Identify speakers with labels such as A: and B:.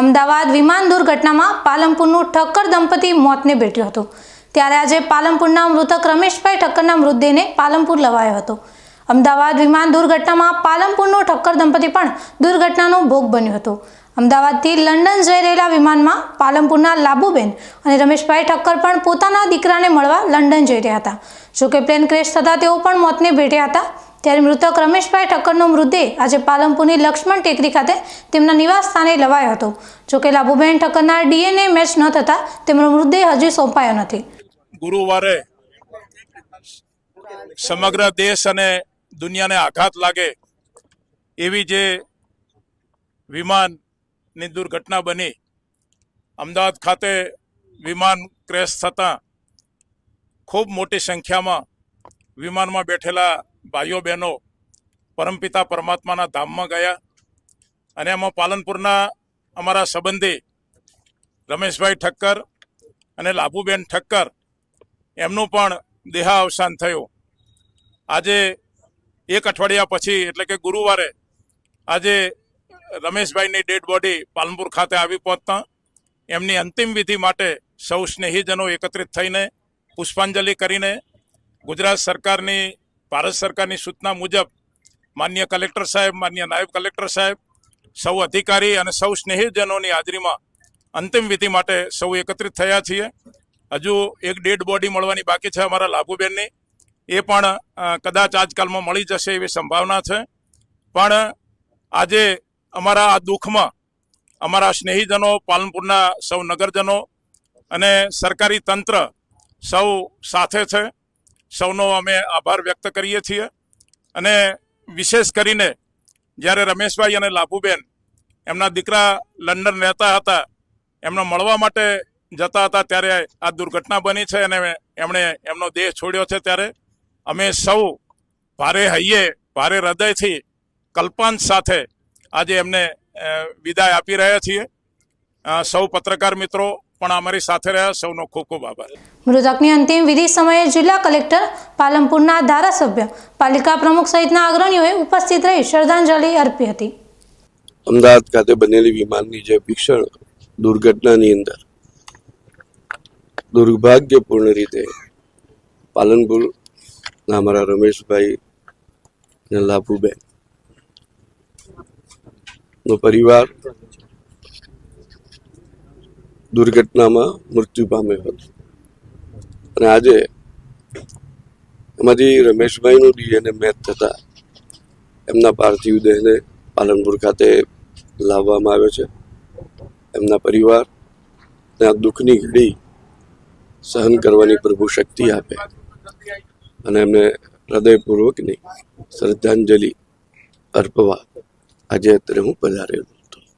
A: અમદાવાદ વિમાન દુર્ઘટનામાં પાલનપુરનું ઠક્કર દંપતી મોતને ભેટ્યું હતું. ત્યારે આજે પાલનપુરના મૃતક રમેશભાઈ ઠક્કરના મૃતદેહને પાલનપુર લવાયો હતો. અમદાવાદ વિમાન દુર્ઘટનામાં પાલનપુરનું ઠક્કર દંપતી પણ દુર્ઘટનાનો ભોગ બન્યું હતું. અમદાવાદથી લંડન જઈ રહેલા વિમાનમાં પાલનપુરના લાબુબેન અને રમેશભાઈ ઠક્કર પણ પોતાના દીકરાને મળવા લંડન જઈ રહ્યા હતા. જોકે પ્લેન ક્રેશ થતાં તેઓ પણ મોતને ભેટ્યા હતા. ત્યારે મૃતક રમેશભાઈ ઠક્કરનો મૃતદેહ આજે પાલનપુરની લક્ષ્મણ ટેકરી ખાતે તેમના નિવાસ સ્થાને લવાયો હતો. જોકે લાભુબેન ઠક્કરના ડીએનએ મેચ ન થતાં તેમનો મૃતદેહ હજી સોંપાયો નથી.
B: ગુરુવારે સમગ્ર દેશ અને દુનિયાને આઘાત લાગે એવી જે વિમાનની દુર્ઘટના બની, અમદાવાદ ખાતે વિમાન ક્રેશ થતાં ખૂબ મોટી સંખ્યામાં વિમાનમાં બેઠેલા ભાઈઓ બહેનો, પરમપિતા પરમાત્માના ધામમાં ગયા અને એમાં પાલનપુરના અમારા સંબંધી રમેશભાઈ ઠક્કર અને લાભુબેન ઠક્કર એમનું પણ દેહાવસાન થયું. આજે એક અઠવાડિયા પછી, એટલે કે ગુરુવારે, આજે રમેશભાઈની ડેડ બોડી પાલનપુર ખાતે આવી પહોંચતા. એમની અંતિમ વિધિ માટે સૌ સ્નેહીજનો એકત્રિત થઈને પુષ્પાંજલિ કરીને ગુજરાત સરકારની ભારત સરકારની સૂચના મુજબ માન્ય કલેક્ટર સાહેબ, માન્ય નાયબ કલેક્ટર સાહેબ, સૌ અધિકારી અને સૌ સ્નેહીજનોની હાજરીમાં અંતિમ વિધિ માટે સૌ એકત્રિત થયા છીએ. હજુ એક ડેડ બોડી મળવાની બાકી છે અમારા લાભુબેનની. એ પણ કદાચ આજકાલમાં મળી જશે એવી સંભાવના છે. પણ આજે અમારા આ દુઃખમાં અમારા સ્નેહીજનો, પાલનપુરના સૌ નગરજનો અને સરકારી તંત્ર સૌ સાથે છે. સૌનો અમે આભાર વ્યક્ત કરીએ છીએ. અને વિશેષ કરીને જ્યારે રમેશભાઈ અને લાભુબેન એમના દીકરા લંડન રહેતા હતા, એમને મળવા માટે જતા હતા, ત્યારે આ દુર્ઘટના બની છે અને એમણે એમનો દેહ છોડ્યો છે ત્યારે અમે સૌ ભારે હૈયે, ભારે હૃદયથી કલ્પાંત સાથે આજે એમને વિદાય આપી રહ્યા છીએ. સૌ પત્રકાર મિત્રો પણ અમારી સાથે રહ્યા સૌનો ખૂબ ખૂબ આભાર.
A: મૃતકની અંતિમ વિધિ સમયે જિલ્લા કલેક્ટર પાલનપુરના ધારાસભ્ય પાલિકા પ્રમુખ સહિતના અગ્રણીઓએ ઉપસ્થિત રહી શ્રદ્ધાંજલિ અર્પી હતી.
C: અમદાવાદ ખાતે બનેલી વિમાનની જે ભીષણ દુર્ઘટનાની અંદર દુર્ભાગ્યપૂર્ણ રીતે પાલનપુરના અમારા રમેશભાઈ ને લાભુબેન નો પરિવાર દુર્ઘટનામાં મૃત્યુ પામ્યો હતો. અને આજે એમાંથી રમેશભાઈનું ડીએનએ મેચ થતા એમના પાર્થિવ દેહને પાલનપુર ખાતે લાવવામાં આવ્યો છે. એમના પરિવાર આ દુઃખની ઘડી સહન કરવાની પ્રભુ શક્તિ આપે. અને એમને હૃદયપૂર્વકની શ્રદ્ધાંજલિ અર્પવા આજે અત્યારે હું પધારેલો